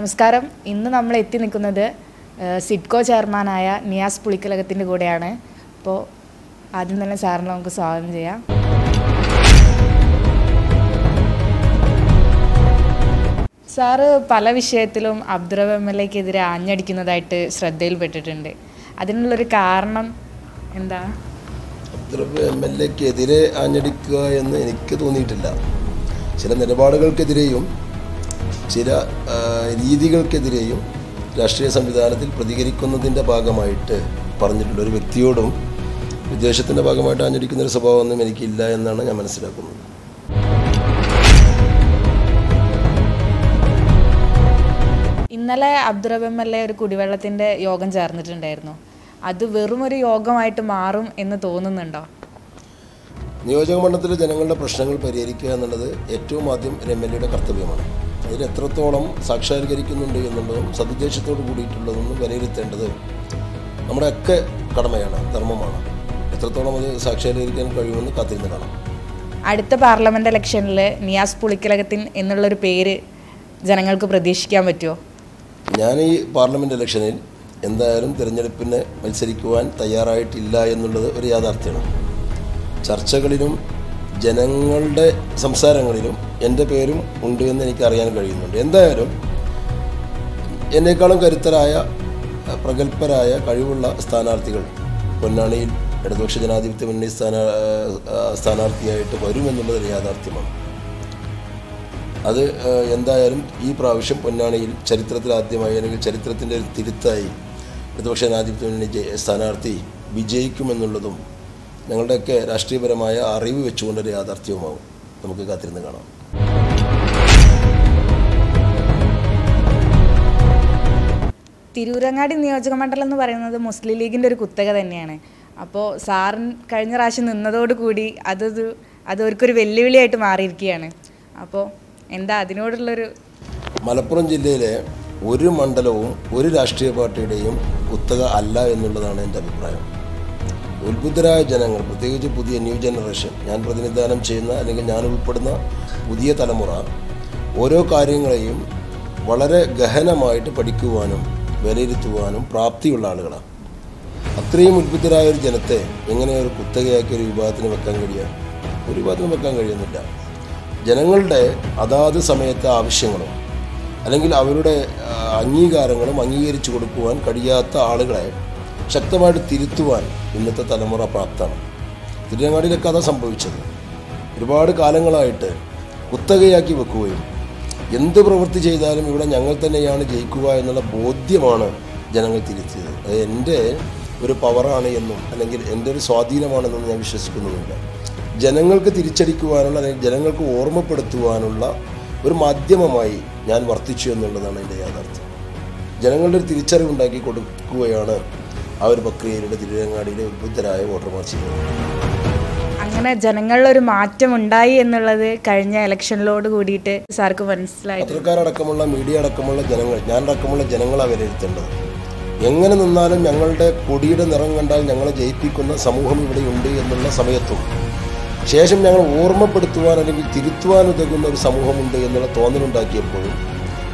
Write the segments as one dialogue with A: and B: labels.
A: നമസ്കാരം. ഇന്ന് നമ്മൾ എത്തി നിൽക്കുന്നത് സിഡ്കോ ചെയർമാനായ നിയാസ് പുളിക്കലകത്തിന്റെ കൂടെയാണ്. അപ്പോൾ ആദ്യം തന്നെ സാറിന് നമുക്ക് സ്വാഗതം ചെയ്യാം. സാറ് പല വിഷയത്തിലും അബ്ദുറബ് എം എൽ എക്കെതിരെ ആഞ്ഞടിക്കുന്നതായിട്ട് ശ്രദ്ധയിൽപ്പെട്ടിട്ടുണ്ട്. അതിനുള്ളൊരു കാരണം എന്താ?
B: അബ്ദുറബ് എം എൽ എക്കെതിരെ ആഞ്ഞടിക്കുക എന്ന് എനിക്ക് തോന്നിയിട്ടില്ല. ചില നിലപാടുകൾക്കെതിരെയും ചില രീതികൾക്കെതിരെയും രാഷ്ട്രീയ സംവിധാനത്തിൽ പ്രതികരിക്കുന്നതിന്റെ ഭാഗമായിട്ട് പറഞ്ഞിട്ടുള്ള ഒരു വ്യക്തിയോടും വിദ്വേഷത്തിന്റെ ഭാഗമായിട്ട് ആഞ്ഞടിക്കുന്ന ഒരു സ്വഭാവമൊന്നും എനിക്കില്ല എന്നാണ് ഞാൻ മനസ്സിലാക്കുന്നത്.
A: ഇന്നലെ അബ്ദുറബ് എ ഒരു കുടിവെള്ളത്തിന്റെ യോഗം ചേർന്നിട്ടുണ്ടായിരുന്നു. അത് വെറും ഒരു യോഗമായിട്ട് മാറും എന്ന് തോന്നുന്നുണ്ടോ?
B: നിയോജക മണ്ഡലത്തിലെ ജനങ്ങളുടെ പ്രശ്നങ്ങൾ പരിഹരിക്കുക എന്നുള്ളത് ഏറ്റവും ആദ്യം ഒരു എം എൽ എയുടെ കർത്തവ്യമാണ്. അതിൽ എത്രത്തോളം സാക്ഷാത്കരിക്കുന്നുണ്ട് എന്നുള്ളതും സതുദ്ദേശത്തോട് കൂടിയിട്ടുള്ളതെന്നും വിലയിരുത്തേണ്ടത് നമ്മുടെയൊക്കെ കടമയാണ് ധർമ്മമാണ്. എത്രത്തോളം അത് സാക്ഷാത്കരിക്കാൻ കഴിയുമെന്ന് കാത്തിരുന്ന് കാണാം.
A: അടുത്ത പാർലമെന്റ് ഇലക്ഷനിൽ നിയാസ് പുളിക്കലകത്തിൻ എന്നുള്ളൊരു പേര് ജനങ്ങൾക്ക് പ്രതീക്ഷിക്കാൻ പറ്റുമോ
B: ഞാൻ ഈ പാർലമെന്റ് ഇലക്ഷനിൽ എന്തായാലും തിരഞ്ഞെടുപ്പിന് മത്സരിക്കുവാൻ തയ്യാറായിട്ടില്ല എന്നുള്ളത് ഒരു യാഥാർത്ഥ്യമാണ്. ചർച്ചകളിലും ജനങ്ങളുടെ സംസാരങ്ങളിലും എന്റെ പേരും ഉണ്ട് എന്ന് എനിക്ക് അറിയാൻ കഴിയുന്നുണ്ട്. എന്തായാലും എന്നേക്കാളും കരുത്തരായ പ്രഗത്ഭരായ കഴിവുള്ള സ്ഥാനാർത്ഥികൾ പൊന്നാണിയിൽ ഇടതുപക്ഷ ജനാധിപത്യ മുന്നണി സ്ഥാനാ സ്ഥാനാർത്ഥിയായിട്ട് വരുമെന്നുള്ളത് യാഥാർത്ഥ്യമാണ്. അത് എന്തായാലും ഈ പ്രാവശ്യം പൊന്നാണിയിൽ ചരിത്രത്തിൽ ആദ്യമായി അല്ലെങ്കിൽ ചരിത്രത്തിന്റെ ഒരു തിരുത്തായി ഇടതുപക്ഷ ജനാധിപത്യ മുന്നണി സ്ഥാനാർത്ഥി വിജയിക്കുമെന്നുള്ളതും ഞങ്ങളുടെയൊക്കെ രാഷ്ട്രീയപരമായ അറിവ് വെച്ചുകൊണ്ടൊരു യാഥാർത്ഥ്യവുമാവും. നമുക്ക് കാത്തിരുന്ന് കാണാം.
A: തിരൂരങ്ങാടി നിയോജക മണ്ഡലം എന്ന് പറയുന്നത് മുസ്ലിം ലീഗിന്റെ ഒരു കുത്തക തന്നെയാണ്. അപ്പോൾ സാറിൻ കഴിഞ്ഞ പ്രാവശ്യം നിന്നതോടുകൂടി അതൊരു അത് അവർക്കൊരു വെല്ലുവിളിയായിട്ട് മാറിയിരിക്കുകയാണ്. അപ്പോൾ എന്താ അതിനോടുള്ളൊരു
B: മലപ്പുറം ജില്ലയിലെ ഒരു മണ്ഡലവും ഒരു രാഷ്ട്രീയ പാർട്ടിയുടെയും കുത്തക അല്ല എന്നുള്ളതാണ് എന്റെ അഭിപ്രായം. ഉത്ബുദ്ധരായ ജനങ്ങൾ പ്രത്യേകിച്ച് പുതിയ ന്യൂ ജനറേഷൻ ഞാൻ പ്രതിനിധാനം ചെയ്യുന്ന അല്ലെങ്കിൽ ഞാൻ ഉൾപ്പെടുന്ന പുതിയ തലമുറ ഓരോ കാര്യങ്ങളെയും വളരെ ഗഹനമായിട്ട് പഠിക്കുവാനും വിലയിരുത്തുവാനും പ്രാപ്തിയുള്ള ആളുകളാണ്. അത്രയും ഉത്ബുദ്ധരായ ഒരു ജനത്തെ എങ്ങനെ ഒരു കുത്തകയാക്കി ഒരു വിഭാഗത്തിന് വെക്കാൻ കഴിയുക ഒരു വിഭാഗത്തിന് വെക്കാൻ കഴിയുന്നില്ല. ജനങ്ങളുടെ അതാത് സമയത്തെ ആവശ്യങ്ങളും അല്ലെങ്കിൽ അവരുടെ അംഗീകാരങ്ങളും അംഗീകരിച്ചു കൊടുക്കുവാൻ കഴിയാത്ത ആളുകളെ ശക്തമായിട്ട് തിരുത്തുവാൻ ഇന്നത്തെ തലമുറ പ്രാപ്തമാണ്. തിരുനങ്ങാടിയിലെ കഥ സംഭവിച്ചത്. ഒരുപാട് കാലങ്ങളായിട്ട് കുത്തകയാക്കി വെക്കുകയും എന്ത് പ്രവൃത്തി ചെയ്താലും ഇവിടെ ഞങ്ങൾ തന്നെയാണ് ജയിക്കുക എന്നുള്ള ബോധ്യമാണ് ജനങ്ങൾ തിരുത്തിയത്. അത് എന്റെ ഒരു പവറാണ് എന്നും അല്ലെങ്കിൽ എന്റെ ഒരു സ്വാധീനമാണെന്നും ഞാൻ വിശ്വസിക്കുന്നുമില്ല ജനങ്ങൾക്ക് തിരിച്ചടിക്കുവാനുള്ള അല്ലെങ്കിൽ ജനങ്ങൾക്ക് ഓർമ്മപ്പെടുത്തുവാനുള്ള ഒരു മാധ്യമമായി ഞാൻ വർത്തിച്ചു എന്നുള്ളതാണ് എന്റെ യാഥാർത്ഥ്യം. ജനങ്ങളുടെ ഒരു തിരിച്ചറിവുണ്ടാക്കി കൊടുക്കുകയാണ് ആ ഒരു പ്രക്രിയയിലൂടെ തിരുവങ്ങാടിയിലെ ഉത്ബുദ്ധരായ വോട്ടർമാർ ചെയ്യുന്നത്
A: അങ്ങനെ ജനങ്ങളിലൊരു മാറ്റം ഉണ്ടായി എന്നുള്ളത് കഴിഞ്ഞ ഇലക്ഷനിലോട് കൂടിയിട്ട് സാർക്ക് മനസ്സിലായി.
B: പത്രക്കാരടക്കമുള്ള മീഡിയ അടക്കമുള്ള ജനങ്ങൾ ഞാൻ അടക്കമുള്ള ജനങ്ങളാണ് വിലയിരുത്തേണ്ടത്. എങ്ങനെ നിന്നാലും ഞങ്ങളുടെ കൊടിയുടെ നിറം കണ്ടാൽ ഞങ്ങളെ ജയിപ്പിക്കുന്ന സമൂഹം ഇവിടെയുണ്ട് എന്നുള്ള സമയത്തും ശേഷം ഞങ്ങൾ ഓർമ്മപ്പെടുത്തുവാൻ അല്ലെങ്കിൽ തിരുത്തുവാൻ ഉതകുന്ന ഒരു സമൂഹമുണ്ട് എന്നുള്ള തോന്നലുണ്ടാക്കിയപ്പോഴും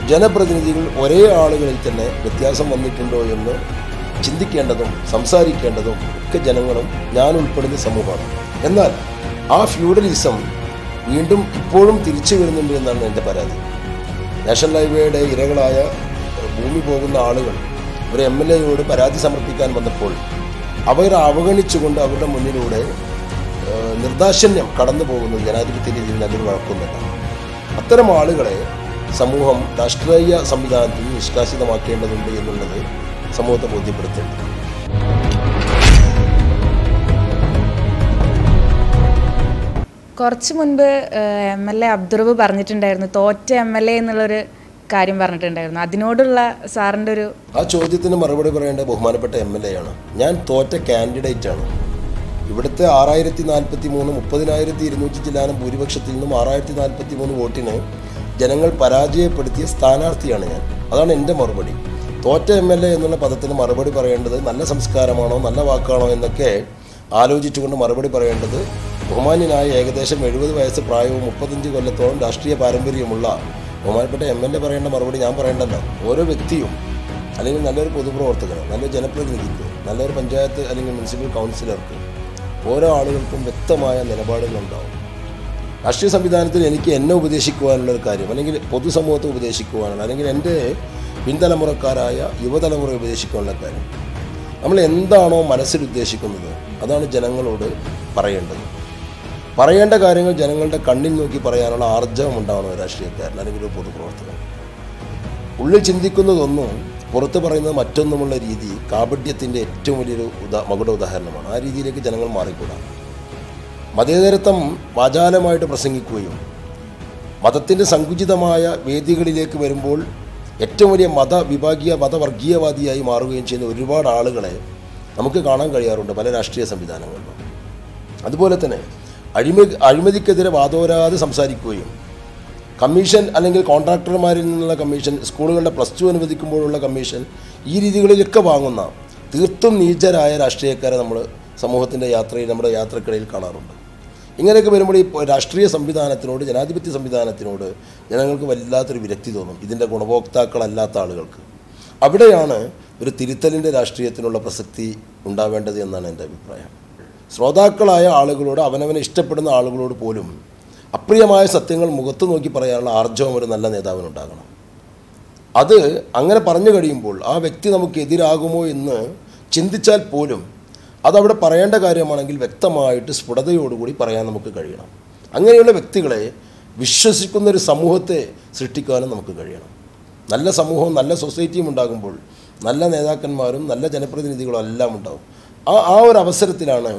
B: ജനപ്രതിനിധികൾ ഒരേ ആളുകളിൽ തന്നെ വ്യത്യാസം വന്നിട്ടുണ്ടോ എന്ന് ചിന്തിക്കേണ്ടതും സംസാരിക്കേണ്ടതും ഒക്കെ ജനങ്ങളും ഞാൻ ഉൾപ്പെടുന്ന സമൂഹമാണ്. എന്നാൽ ആ ഫ്യൂഡലിസം വീണ്ടും ഇപ്പോഴും തിരിച്ചു വരുന്നുണ്ട് എന്നാണ് എന്റെ പരാതി. നാഷണൽ ഹൈവേയുടെ ഇരകളായ ഭൂമി പോകുന്ന ആളുകൾ ഒരു എം എൽ എയോട് പരാതി സമർപ്പിക്കാൻ വന്നപ്പോൾ അവരെ അവഗണിച്ചുകൊണ്ട് അവരുടെ മുന്നിലൂടെ നിർദാശന്യം കടന്നു പോകുന്നത് ജനാധിപത്യ രീതിയിൽ നല്ലൊരു വഴക്കൊന്നുമില്ല അത്തരം ആളുകളെ സമൂഹം രാഷ്ട്രീയ സംവിധാനത്തിൽ നിഷ്കാസിതമാക്കേണ്ടതുണ്ട് എന്നുള്ളത് സമൂഹത്തെ ബോധ്യപ്പെടുത്തേണ്ടത്
A: കുറച്ച് മുൻപ് എം എൽ എ അബ്ദുറബ് പറഞ്ഞിട്ടുണ്ടായിരുന്നു. തോറ്റ എം എൽ എ എന്നുള്ളൊരു കാര്യം പറഞ്ഞിട്ടുണ്ടായിരുന്നു. അതിനോടുള്ള സാറിന്റെ ഒരു
B: ആ ചോദ്യത്തിന് മറുപടി പറയേണ്ട ബഹുമാനപ്പെട്ട എം എൽ എ ആണ്. ഞാൻ തോറ്റ കാൻഡിഡേറ്റ് ആണ്. ഇവിടുത്തെ ആറായിരത്തി നാൽപ്പത്തി മൂന്ന് മുപ്പതിനായിരത്തി ഇരുന്നൂറ്റി ചില്ലാനം ഭൂരിപക്ഷത്തിൽ നിന്നും ആറായിരത്തി നാൽപ്പത്തി മൂന്ന് വോട്ടിന് ജനങ്ങൾ പരാജയപ്പെടുത്തിയ സ്ഥാനാർത്ഥിയാണ് ഞാൻ. അതാണ് എന്റെ മറുപടി. തോറ്റ എം എൽ എ എന്നുള്ള പദത്തിന് മറുപടി പറയേണ്ടത് നല്ല സംസ്കാരമാണോ നല്ല വാക്കാണോ എന്നൊക്കെ ആലോചിച്ചുകൊണ്ട് മറുപടി പറയേണ്ടത് ബഹുമാന്യനായ ഏകദേശം എഴുപത് വയസ്സ് പ്രായവും മുപ്പത്തഞ്ച് കൊല്ലത്തോളം രാഷ്ട്രീയ പാരമ്പര്യമുള്ള ബഹുമാനപ്പെട്ട എം എൽ എ പറയേണ്ട മറുപടി ഞാൻ പറയേണ്ടല്ലോ. ഓരോ വ്യക്തിയും അല്ലെങ്കിൽ നല്ലൊരു പൊതുപ്രവർത്തകന് നല്ലൊരു ജനപ്രതിനിധിക്ക് നല്ലൊരു പഞ്ചായത്ത് അല്ലെങ്കിൽ മുനിസിപ്പൽ കൗൺസിലർക്ക് ഓരോ ആളുകൾക്കും വ്യക്തമായ നിലപാടുകളുണ്ടാവും. രാഷ്ട്രീയ സംവിധാനത്തിൽ എനിക്ക് എന്നെ ഉപദേശിക്കുവാനുള്ള ഒരു കാര്യം അല്ലെങ്കിൽ പൊതുസമൂഹത്തെ ഉപദേശിക്കുവാനുള്ള അല്ലെങ്കിൽ എന്റെ പിൻതലമുറക്കാരായ യുവതലമുറ ഉപദേശിക്കാനുള്ള കാര്യം. നമ്മൾ എന്താണോ മനസ്സിൽ ഉദ്ദേശിക്കുന്നത് അതാണ് ജനങ്ങളോട് പറയേണ്ടത്. പറയേണ്ട കാര്യങ്ങൾ ജനങ്ങളുടെ കണ്ണിൽ നോക്കി പറയാനുള്ള ആർജവം ഉണ്ടാവണം രാഷ്ട്രീയക്കാരൻ അല്ലെങ്കിൽ ഒരു പൊതുപ്രവർത്തകൻ ഉള്ളിൽ ചിന്തിക്കുന്നതൊന്നും പുറത്ത് പറയുന്നത് മറ്റൊന്നുമുള്ള രീതി കാപഡ്യത്തിന്റെ ഏറ്റവും വലിയൊരു ഉദാ മകുട ഉദാഹരണമാണ്. ആ രീതിയിലേക്ക് ജനങ്ങൾ മാറിക്കൂടാ. മതേതരത്വം വാചാലമായിട്ട് പ്രസംഗിക്കുകയും മതത്തിന്റെ സങ്കുചിതമായ വേദികളിലേക്ക് വരുമ്പോൾ ഏറ്റവും വലിയ മതവിഭാഗീയ മതവർഗീയവാദിയായി മാറുകയും ചെയ്യുന്ന ഒരുപാട് ആളുകളെ നമുക്ക് കാണാൻ കഴിയാറുണ്ട് പല രാഷ്ട്രീയ സംവിധാനങ്ങളിലും. അതുപോലെ തന്നെ അഴിമ അഴിമതിക്കെതിരെ വാദോരാതെ സംസാരിക്കുകയും കമ്മീഷൻ അല്ലെങ്കിൽ കോൺട്രാക്ടർമാരിൽ നിന്നുള്ള കമ്മീഷൻ സ്കൂളുകളുടെ പ്ലസ് ടു അനുവദിക്കുമ്പോഴുള്ള കമ്മീഷൻ ഈ രീതികളിലൊക്കെ വാങ്ങുന്ന തീർത്തും നീചരായ രാഷ്ട്രീയക്കാരെ നമ്മൾ സമൂഹത്തിന്റെ യാത്രയിൽ നമ്മുടെ യാത്രക്കിടയിൽ കാണാറുണ്ട്. ഇങ്ങനെയൊക്കെ വരുമ്പോൾ ഈ രാഷ്ട്രീയ സംവിധാനത്തിനോട് ജനാധിപത്യ സംവിധാനത്തിനോട് ജനങ്ങൾക്ക് വല്ലാത്തൊരു വിരക്തി തോന്നും ഇതിന്റെ ഗുണഭോക്താക്കളല്ലാത്ത ആളുകൾക്ക്. അവിടെയാണ് ഒരു തിരുത്തലിന്റെ രാഷ്ട്രീയത്തിനുള്ള പ്രസക്തി ഉണ്ടാവേണ്ടത് എന്നാണ് എന്റെ അഭിപ്രായം. ശ്രോതാക്കളായ ആളുകളോട് അവനവനെ ഇഷ്ടപ്പെടുന്ന ആളുകളോട് പോലും അപ്രിയമായ സത്യങ്ങൾ മുഖത്ത് നോക്കി പറയാനുള്ള ആർജവം ഒരു നല്ല നേതാവിനുണ്ടാകണം. അത് അങ്ങനെ പറഞ്ഞു കഴിയുമ്പോൾ ആ വ്യക്തി നമുക്ക് എതിരാകുമോ എന്ന് ചിന്തിച്ചാൽ പോലും അതവിടെ പറയേണ്ട കാര്യമാണെങ്കിൽ വ്യക്തമായിട്ട് സ്ഫുടതയോടുകൂടി പറയാൻ നമുക്ക് കഴിയണം. അങ്ങനെയുള്ള വ്യക്തികളെ വിശ്വസിക്കുന്ന ഒരു സമൂഹത്തെ സൃഷ്ടിക്കാനും നമുക്ക് കഴിയണം. നല്ല സമൂഹവും നല്ല സൊസൈറ്റിയും ഉണ്ടാകുമ്പോൾ നല്ല നേതാക്കന്മാരും നല്ല ജനപ്രതിനിധികളും എല്ലാം ഉണ്ടാകും ആ ആ ഒരു അവസരത്തിലാണ്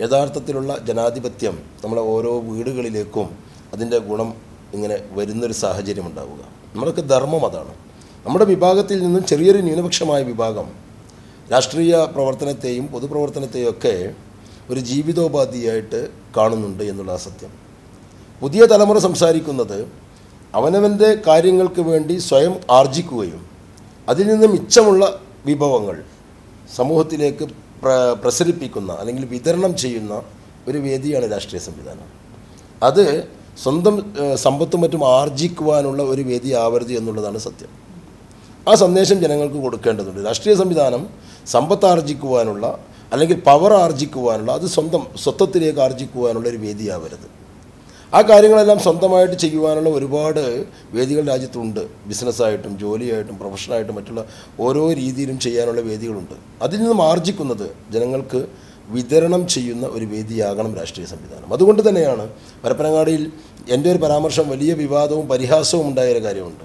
B: യഥാർത്ഥത്തിലുള്ള ജനാധിപത്യം നമ്മളെ ഓരോ വീടുകളിലേക്കും അതിന്റെ ഗുണം ഇങ്ങനെ വരുന്നൊരു സാഹചര്യം ഉണ്ടാവുക. നമ്മളൊക്കെ ധർമ്മം അതാണ്. നമ്മുടെ വിഭാഗത്തിൽ നിന്നും ചെറിയൊരു ന്യൂനപക്ഷമായ വിഭാഗം രാഷ്ട്രീയ പ്രവർത്തനത്തെയും പൊതുപ്രവർത്തനത്തെയും ഒക്കെ ഒരു ജീവിതോപാധിയായിട്ട് കാണുന്നുണ്ട് എന്നുള്ള സത്യം. പുതിയ തലമുറ സംസാരിക്കുന്നത് അവനവന്റെ കാര്യങ്ങൾക്ക് വേണ്ടി സ്വയം ആർജിക്കുകയും അതിൽ നിന്ന് മിച്ചമുള്ള വിഭവങ്ങൾ സമൂഹത്തിലേക്ക് പ്ര പ്രസരിപ്പിക്കുന്ന അല്ലെങ്കിൽ വിതരണം ചെയ്യുന്ന ഒരു വേദിയാണ് രാഷ്ട്രീയ സംവിധാനം. അത് സ്വന്തം സമ്പത്തും മറ്റും ആർജിക്കുവാനുള്ള ഒരു വേദി ആവരുത് എന്നുള്ളതാണ് സത്യം. ആ സന്ദേശം ജനങ്ങൾക്ക് കൊടുക്കേണ്ടതുണ്ട്. രാഷ്ട്രീയ സംവിധാനം സമ്പത്ത് ആർജിക്കുവാനുള്ള അല്ലെങ്കിൽ പവർ ആർജിക്കുവാനുള്ള അത് സ്വന്തം സ്വത്വത്തിലേക്ക് ആർജിക്കുവാനുള്ള ഒരു വേദിയാവരുത്. ആ കാര്യങ്ങളെല്ലാം സ്വന്തമായിട്ട് ചെയ്യുവാനുള്ള ഒരുപാട് വേദികൾ രാജ്യത്തുണ്ട്. ബിസിനസ്സായിട്ടും ജോലിയായിട്ടും പ്രൊഫഷനായിട്ടും മറ്റുള്ള ഓരോ രീതിയിലും ചെയ്യാനുള്ള വേദികളുണ്ട്. അതിൽ നിന്നും ആർജിക്കുന്നത് ജനങ്ങൾക്ക് വിതരണം ചെയ്യുന്ന ഒരു വേദിയാകണം രാഷ്ട്രീയ സംവിധാനം. അതുകൊണ്ട് തന്നെയാണ് പരപ്പനങ്ങാടിയിൽ എന്റെ ഒരു പരാമർശം വലിയ വിവാദവും പരിഹാസവും ഉണ്ടായ ഒരു കാര്യമുണ്ട്.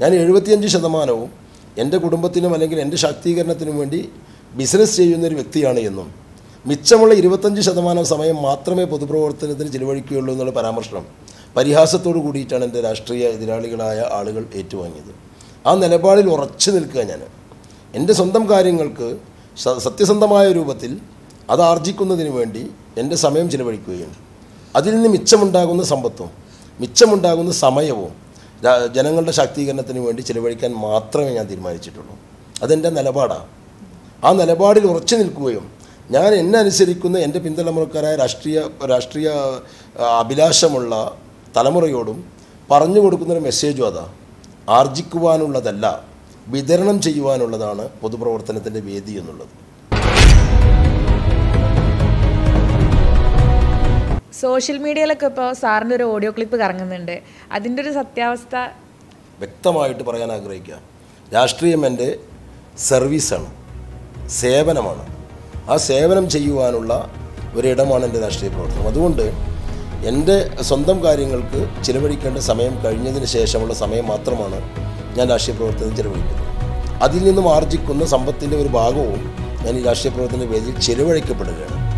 B: ഞാൻ എഴുപത്തിയഞ്ച് ശതമാനവും എന്റെ കുടുംബത്തിനും അല്ലെങ്കിൽ എന്റെ ശാക്തീകരണത്തിനും വേണ്ടി ബിസിനസ് ചെയ്യുന്ന ഒരു വ്യക്തിയാണ് എന്നും. മിച്ചമുള്ള ഇരുപത്തഞ്ച് ശതമാനം സമയം മാത്രമേ പൊതുപ്രവർത്തനത്തിന് ചിലവഴിക്കുകയുള്ളൂ എന്നുള്ള പരാമർശം പരിഹാസത്തോടു കൂടിയിട്ടാണ് എന്റെ രാഷ്ട്രീയ എതിരാളികളായ ആളുകൾ ഏറ്റുവാങ്ങിയത്. ആ നിലപാടിൽ ഉറച്ചു നിൽക്കുക ഞാൻ. എന്റെ സ്വന്തം കാര്യങ്ങൾക്ക് സത്യസന്ധമായ രൂപത്തിൽ അത് ആർജിക്കുന്നതിന് വേണ്ടി എന്റെ സമയം ചിലവഴിക്കുകയാണ്. അതിൽ നിന്ന് മിച്ചമുണ്ടാകുന്ന സമ്പത്തും മിച്ചമുണ്ടാകുന്ന സമയവും ജനങ്ങളുടെ ശാക്തീകരണത്തിന് വേണ്ടി ചിലവഴിക്കാൻ മാത്രമേ ഞാൻ തീരുമാനിച്ചിട്ടുള്ളൂ. അതെന്റെ നിലപാടാണ് ആ നിലപാടിൽ ഉറച്ചു നിൽക്കുകയും ഞാൻ എന്നെ അനുസരിക്കുന്ന എന്റെ പിന്തലമുറക്കാരായ രാഷ്ട്രീയ രാഷ്ട്രീയ അഭിലാഷമുള്ള തലമുറയോടും പറഞ്ഞു കൊടുക്കുന്നൊരു മെസ്സേജും അതാ. ആർജിക്കുവാനുള്ളതല്ല വിതരണം ചെയ്യുവാനുള്ളതാണ് പൊതുപ്രവർത്തനത്തിന്റെ വേദി എന്നുള്ളത്.
A: സോഷ്യൽ മീഡിയയിലൊക്കെ ഇപ്പോൾ സാറിന്റെ ഒരു ഓഡിയോ ക്ലിപ്പ് കറങ്ങുന്നുണ്ട്. അതിന്റെ ഒരു സത്യാവസ്ഥ
B: വ്യക്തമായിട്ട് പറയാൻ ആഗ്രഹിക്കുക. രാഷ്ട്രീയം എന്റെ സർവീസാണ്. സേവനമാണ്. ആ സേവനം ചെയ്യുവാനുള്ള ഒരിടമാണ് എന്റെ രാഷ്ട്രീയ പ്രവർത്തനം. അതുകൊണ്ട് എന്റെ സ്വന്തം കാര്യങ്ങൾക്ക് ചിലവഴിക്കേണ്ട സമയം കഴിഞ്ഞതിന് ശേഷമുള്ള സമയം മാത്രമാണ് ഞാൻ രാഷ്ട്രീയ പ്രവർത്തനത്തിൽ ചിലവഴിക്കുന്നത്. അതിൽ നിന്നും ആർജിക്കുന്ന സമ്പത്തിന്റെ ഒരു ഭാഗവും ഞാൻ ഈ രാഷ്ട്രീയ പ്രവർത്തന വേദിയിൽ ചിലവഴിക്കപ്പെടുകയാണ്.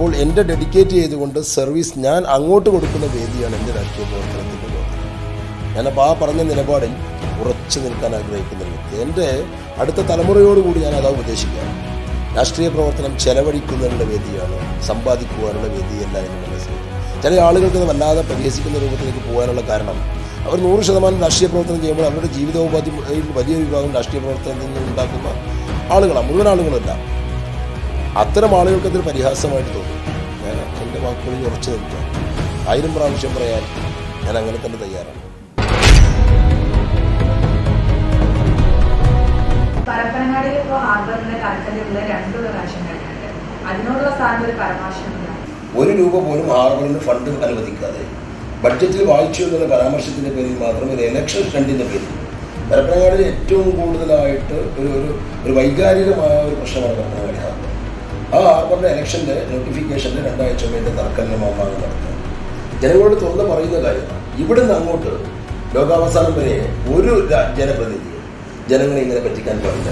B: അപ്പോൾ എന്റെ ഡെഡിക്കേറ്റ് ചെയ്തുകൊണ്ട് സർവീസ് ഞാൻ അങ്ങോട്ട് കൊടുക്കുന്ന വേദിയാണ് എന്റെ രാഷ്ട്രീയ പ്രവർത്തനത്തിന്റെ ഞാനപ്പോൾ ആ പറഞ്ഞ നിലപാടിൽ ഉറച്ചു നിൽക്കാൻ ആഗ്രഹിക്കുന്ന വ്യക്തി. എന്റെ അടുത്ത തലമുറയോടുകൂടി ഞാൻ അതാ ഉപദേശിക്കുകയാണ് രാഷ്ട്രീയ പ്രവർത്തനം ചെലവഴിക്കുന്നതിനുള്ള വേദിയാണ് സമ്പാദിക്കുവാനുള്ള വേദിയല്ല എന്ന് മനസ്സിലാക്കി ചില ആളുകൾക്ക് വല്ലാതെ പരിഹസിക്കുന്ന രൂപത്തിലേക്ക് പോകാനുള്ള കാരണം അവർ നൂറ് ശതമാനം രാഷ്ട്രീയ പ്രവർത്തനം ചെയ്യുമ്പോൾ അവരുടെ ജീവിതോപാധി വലിയ വിഭാഗം രാഷ്ട്രീയ പ്രവർത്തനത്തിൽ നിന്ന് ഉണ്ടാക്കുന്ന ആളുകളാണ് മുഴുവൻ ആളുകളല്ല അത്തരം ആളുകൾക്ക് അതൊരു പരിഹാസമായിട്ട് തോന്നും. ഞാൻ എന്റെ വാക്കുകളിൽ ഉറച്ചു നിൽക്കാം. ആയിരം പ്രാവശ്യം പറയാൻ ഞാൻ അങ്ങനെ തന്നെ തയ്യാറാണ്.
A: രണ്ട് ഒരു
B: ഒരു രൂപ പോലും ആർബറിന് ഫണ്ട് അനുവദിക്കാതെ ബഡ്ജറ്റിൽ വായിച്ചു എന്നുള്ള പരാമർശത്തിന്റെ പേരിൽ മാത്രം ഒരു ഇലക്ഷൻ ഫണ്ടിന്റെ പേരിൽ പരപ്പനങ്ങാടിൽ ഏറ്റവും കൂടുതലായിട്ട് ഒരു ഒരു വൈകാരികമായ ഒരു പ്രശ്നമാണ് പരപ്പനങ്ങാടി ഹാർബർ ആ ഹാർബറിന്റെ എലക്ഷന്റെ നോട്ടിഫിക്കേഷന്റെ രണ്ടാഴ്ച വേണ്ടി തർക്കല്യമാണ് നടത്തുന്നത്. ജനങ്ങളോട് തുറന്ന് പറയുന്ന കാര്യമാണ് ഇവിടുന്ന് അങ്ങോട്ട് ലോകാവസാനം വരെ ഒരു ജനപ്രതിനിധി ജനങ്ങളെ ഇങ്ങനെ പറ്റിക്കാൻ പാടില്ല.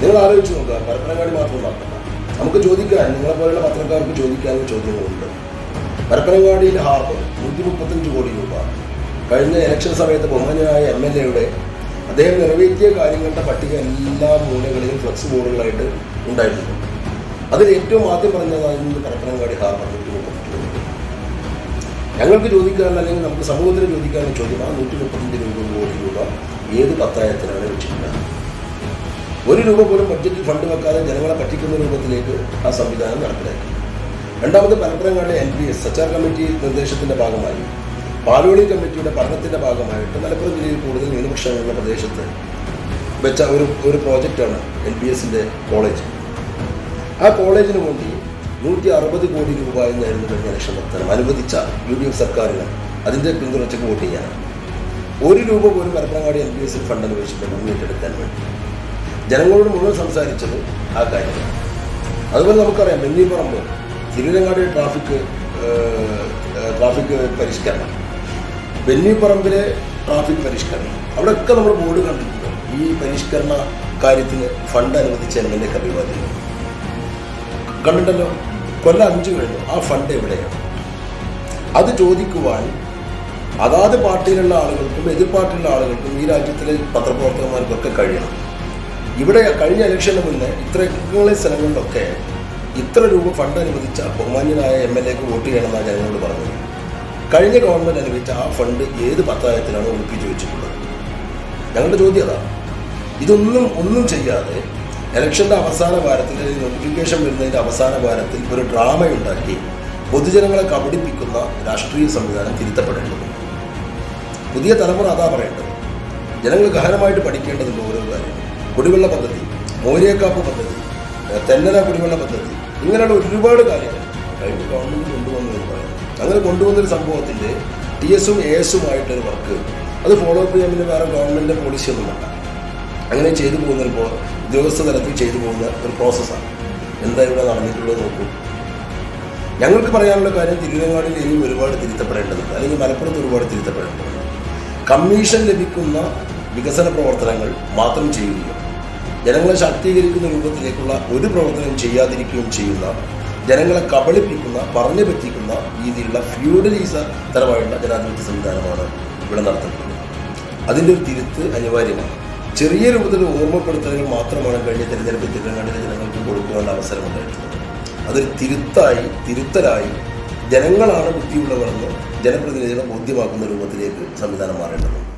B: നിങ്ങൾ ആലോചിച്ച് നോക്കുക പരപ്പനങ്ങാടി മാത്രം നടത്തണം നമുക്ക് ചോദിക്കാൻ നിങ്ങളെ പോലുള്ള പത്രക്കാർക്ക് ചോദിക്കാനും ചോദ്യങ്ങളുണ്ട്. പരപ്പനങ്ങാടിയിലെ ഹാർബർ നൂറ്റി മുപ്പത്തഞ്ച് കോടി രൂപ. കഴിഞ്ഞ ഇലക്ഷൻ സമയത്ത് ബഹുമാനായ എം എൽ എയുടെ അദ്ദേഹം നിറവേറ്റിയ കാര്യങ്ങളുടെ പട്ടിക എല്ലാ മൂലകളിലും ഫ്ലക്സ് ബോർഡുകളായിട്ട് ഉണ്ടായിട്ടുണ്ട്. അതിൽ ഏറ്റവും ആദ്യം പറഞ്ഞതായിരുന്നു പരപ്പനങ്ങാടി ഹാർബർ നൂറ്റി മുപ്പത്തി ഞങ്ങൾക്ക് ചോദിക്കാനുള്ള അല്ലെങ്കിൽ നമുക്ക് സമൂഹത്തിന് ചോദിക്കാനുള്ള ചോദ്യം ആ നൂറ്റി മുപ്പത്തഞ്ച് രൂപ കോടി രൂപ ഏത് പത്തായത്തിനാണ് വെച്ചിട്ടുള്ളത്? ഒരു രൂപ പോലും ബഡ്ജറ്റിൽ ഫണ്ട് വെക്കാതെ ജനങ്ങളെ പറ്റിക്കുന്ന രൂപത്തിലേക്ക് ആ സംവിധാനം നടപ്പിലാക്കി. രണ്ടാമത് Parappanangad N P S Sachar committee നിർദ്ദേശത്തിന്റെ ഭാഗമായി പാലോളി കമ്മിറ്റിയുടെ പഠനത്തിന്റെ ഭാഗമായിട്ട് മലപ്പുറം ജില്ലയിൽ കൂടുതൽ ന്യൂനപക്ഷങ്ങളുടെ പ്രദേശത്ത് വെച്ച ഒരു ഒരു പ്രോജക്റ്റാണ് എൻ പി എസിന്റെ കോളേജ് ആ കോളേജിന് വേണ്ടി നൂറ്റി അറുപത് കോടി രൂപ എന്നായിരുന്നു കഴിഞ്ഞ ലക്ഷം നടത്താൻ അനുവദിച്ച യു ഡി എഫ് സർക്കാരിന് അതിന്റെ പിന്തുണച്ചക്ക് വോട്ട് ചെയ്യാനാണ്. ഒരു രൂപ പോലും Parappanangadi L P S fund അനുവദിച്ചിട്ടുണ്ട് ഏറ്റെടുക്കാൻ വേണ്ടി. ജനങ്ങളോട് മുഴുവൻ സംസാരിച്ചത് ആ കാര്യമാണ്. അതുപോലെ നമുക്കറിയാം വെന്നിപ്പറമ്പ് തിരുവനങ്ങാടി ട്രാഫിക് ട്രാഫിക് പരിഷ്കരണം. വെന്നിപ്പറമ്പിലെ ട്രാഫിക് പരിഷ്കരണം. അവിടെയൊക്കെ നമ്മൾ ബോർഡ് കണ്ടിട്ടുണ്ട്. ഈ പരിഷ്കരണ കാര്യത്തിന് ഫണ്ട് അനുവദിച്ച എം എൽ എ അഭിവാദ്യം. കണ്ടിട്ടല്ലോ? കൊല്ല അഞ്ചു കഴിഞ്ഞു. ആ ഫണ്ട് എവിടെയാണ് അത് ചോദിക്കുവാൻ അതാത് പാർട്ടിയിലുള്ള ആളുകൾക്കും എതിർ പാർട്ടിയിലുള്ള ആളുകൾക്കും ഈ രാജ്യത്തിലെ പത്രപ്രവർത്തകന്മാർക്കൊക്കെ കഴിയണം. ഇവിടെ കഴിഞ്ഞ ഇലക്ഷന് മുന്നേ ഇത്രയുള്ള സ്ഥലങ്ങളിലൊക്കെ ഇത്ര രൂപ ഫണ്ട് അനുവദിച്ച ബഹുമാന്യനായ എം എൽ എക്ക് വോട്ട് ചെയ്യണമെന്നാണ് ജനങ്ങളോട് പറഞ്ഞത്. കഴിഞ്ഞ ഗവൺമെന്റ് അനുവദിച്ച ആ ഫണ്ട് ഏത് പത്തായത്തിലാണ് ഒഴിപ്പിച്ചു വെച്ചിട്ടുള്ളത്? ഞങ്ങളുടെ ചോദ്യം അതാണ് ഇതൊന്നും ഒന്നും ചെയ്യാതെ ഇലക്ഷന്റെ അവസാന വാരത്തിൽ നോട്ടിഫിക്കേഷൻ വരുന്നതിന്റെ അവസാന വാരത്തിൽ ഒരു ഡ്രാമ ഉണ്ടാക്കി പൊതുജനങ്ങളെ കബളിപ്പിക്കുന്ന രാഷ്ട്രീയ സംവിധാനം തിരുത്തപ്പെടേണ്ടത് പുതിയ തലമുറ അതാ പറയേണ്ടത്. ജനങ്ങൾ ഗഹനമായിട്ട് പഠിക്കേണ്ടതുണ്ട് ഓരോ കാര്യം കുടിവെള്ള പദ്ധതി മോരിയക്കാപ്പ് പദ്ധതി തെന്നല കുടിവെള്ള പദ്ധതി ഇങ്ങനെയുള്ള ഒരുപാട് കാര്യങ്ങൾ കഴിഞ്ഞ ഗവൺമെന്റ് കൊണ്ടുവന്നു എന്ന് പറയാം അങ്ങനെ കൊണ്ടുവന്നൊരു സംഭവത്തിന്റെ ടി എസും എ എസുമായിട്ടൊരു വർക്ക് അത് ഫോളോ അപ്പ് ചെയ്യാൻ വേറെ ഗവൺമെന്റിന്റെ പോളിസി ഒന്നും വേണ്ട. അങ്ങനെ ചെയ്തു പോകുന്ന ഒരു പോ- ഉദ്യോഗസ്ഥ തലത്തിൽ ചെയ്തു പോകുന്ന ഒരു പ്രോസസ്സാണ് എന്താ ഇവിടെ നടന്നിട്ടുള്ളത് നോക്കൂ. ഞങ്ങൾക്ക് പറയാനുള്ള കാര്യം തിരുവനങ്ങാടിൽ ഇനിയും ഒരുപാട് തിരുത്തപ്പെടേണ്ടതുണ്ട്. അല്ലെങ്കിൽ മലപ്പുറത്ത് ഒരുപാട് തിരുത്തപ്പെടേണ്ടതുണ്ട്. കമ്മീഷൻ ലഭിക്കുന്ന വികസന പ്രവർത്തനങ്ങൾ മാത്രം ചെയ്യുകയും ജനങ്ങളെ ശാക്തീകരിക്കുന്ന രൂപത്തിലേക്കുള്ള ഒരു പ്രവർത്തനം ചെയ്യാതിരിക്കുകയും ചെയ്യുന്ന ജനങ്ങളെ കബളിപ്പിക്കുന്ന പറഞ്ഞു പറ്റിക്കുന്ന രീതിയിലുള്ള ഫ്യൂഡലീസ തരമായുള്ള ജനാധിപത്യ സംവിധാനമാണ് ഇവിടെ നടത്തുന്നത്. അതിന്റെ ഒരു തിരുത്ത് അനിവാര്യമാണ്. ചെറിയ രൂപത്തിൽ ഓർമ്മപ്പെടുത്തലുകൾ മാത്രമാണ് കഴിഞ്ഞ തിരഞ്ഞെടുപ്പ് തിരുവനന്തപുരത്ത് ജനങ്ങൾക്ക് കൊടുക്കുവാനുള്ള അവസരമുണ്ടായിട്ടുള്ളത് അതൊരു തിരുത്തായി തിരുത്തലായി ജനങ്ങളാണ് ബുദ്ധിയുള്ളവരെന്ന് ജനപ്രതിനിധികളെ ബോധ്യമാക്കുന്ന രൂപത്തിലേക്ക് സംവിധാനം മാറേണ്ടതുണ്ട്.